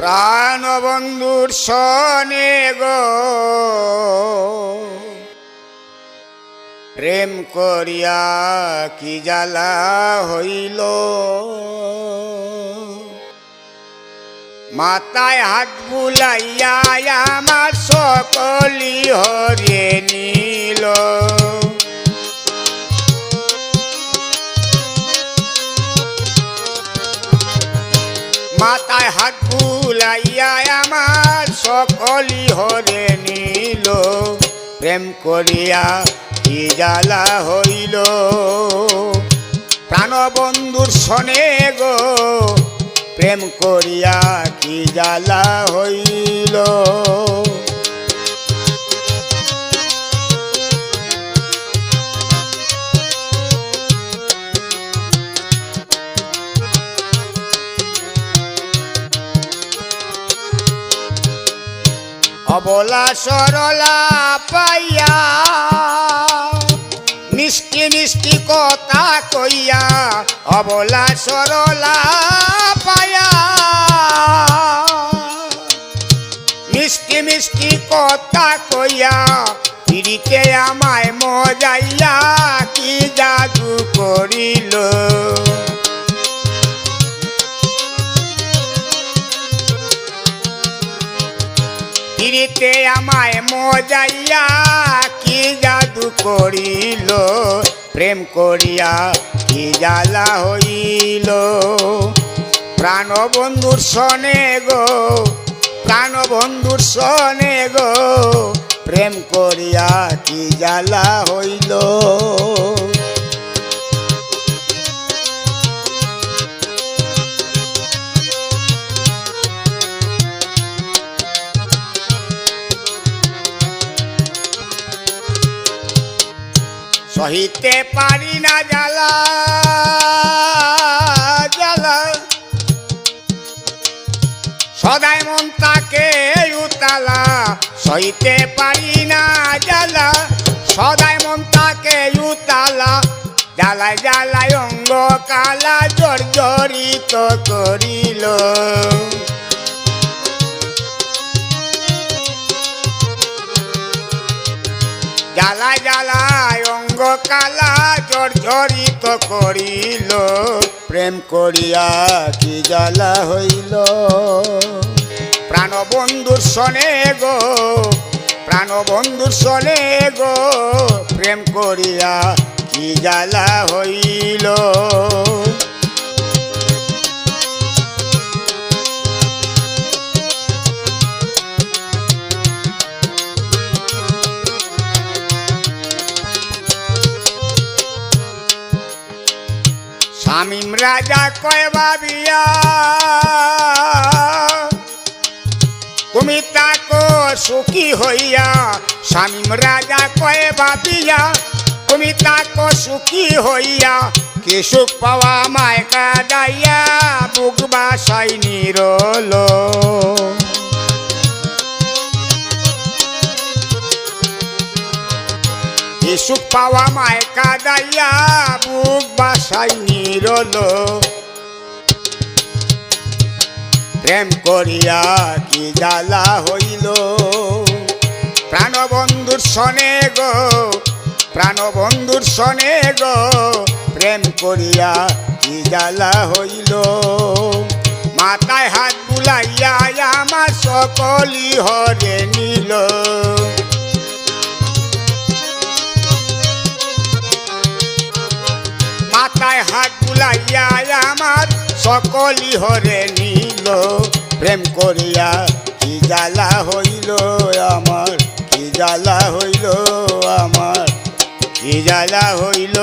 প্রাণবন্ধুর সনে গো। প্রেম করিয়া কি জ্বালা হইল? মাতায় হাত বুলাইয়া আমার সকলি হরে নিল। মাথায় হাত আমার সকলি হরে নিল, প্রেম করিয়া কি জ্বালা হইল? প্রাণবন্ধুর সনে গো, প্রেম করিয়া কি জ্বালা হইল? অবলা সরলা পাইয়া, মিষ্টি মিষ্টি কথা কইয়া অবলা সরলা পাইয়া, মিষ্টি মিষ্টি কথা কইয়া পিড়িতে আমায় মজাইয়া কি জাদু করিল? পিড়িতে আমায় মজাইয়া কি জাদু করিল? প্রেম করিয়া কি জ্বালা হইল? প্রাণবন্ধুর সনে গো, প্রাণবন্ধুর সনে গো, প্রেম করিয়া কি জ্বালা হইল? সহিতে পারি না জ্বালা জ্বালা। সদাই মন তাকে উতালা, সহিতে পারি না জ্বালা। সদাই মন তাকে উতালা, জ্বালায় জ্বালায় অঙ্গ কালা জর্জরিত করিল। জ্বালায় অঙ্গ কালা জর্জরিত করিল, প্রেম করিয়া কি জ্বালা হইল? প্রাণবন্ধুর সনে গো, প্রাণবন্ধুর সনে গো, প্রেম করিয়া কি জ্বালা হইল? শামিম রাজা কয় বাবিয়া তুমি তাকো সুখী হইয়া। শামিম রাজা কয় বাবিয়া তুমি তাকো সুখী হইয়া। কি সুখ পাওয়া মায় কাদাইয়া, বুক বাসাই নিরল। সুখ পাওয়া মায় কাদাইয়া, বুক বাসাই নিরল। প্রেম করিয়া কি জ্বালা হইল? প্রাণবন্ধুর সনে গো, প্রাণবন্ধুর সনে গো, প্রেম করিয়া কি জ্বালা হইল? মাথায় হাত বুলাইয়া আমার সকলি হরে নিল। সকলি হরে নিল, প্রেম করিয়া কি জ্বালা হইল আমার? কি জ্বালা হইল আমার? কি জ্বালা হইল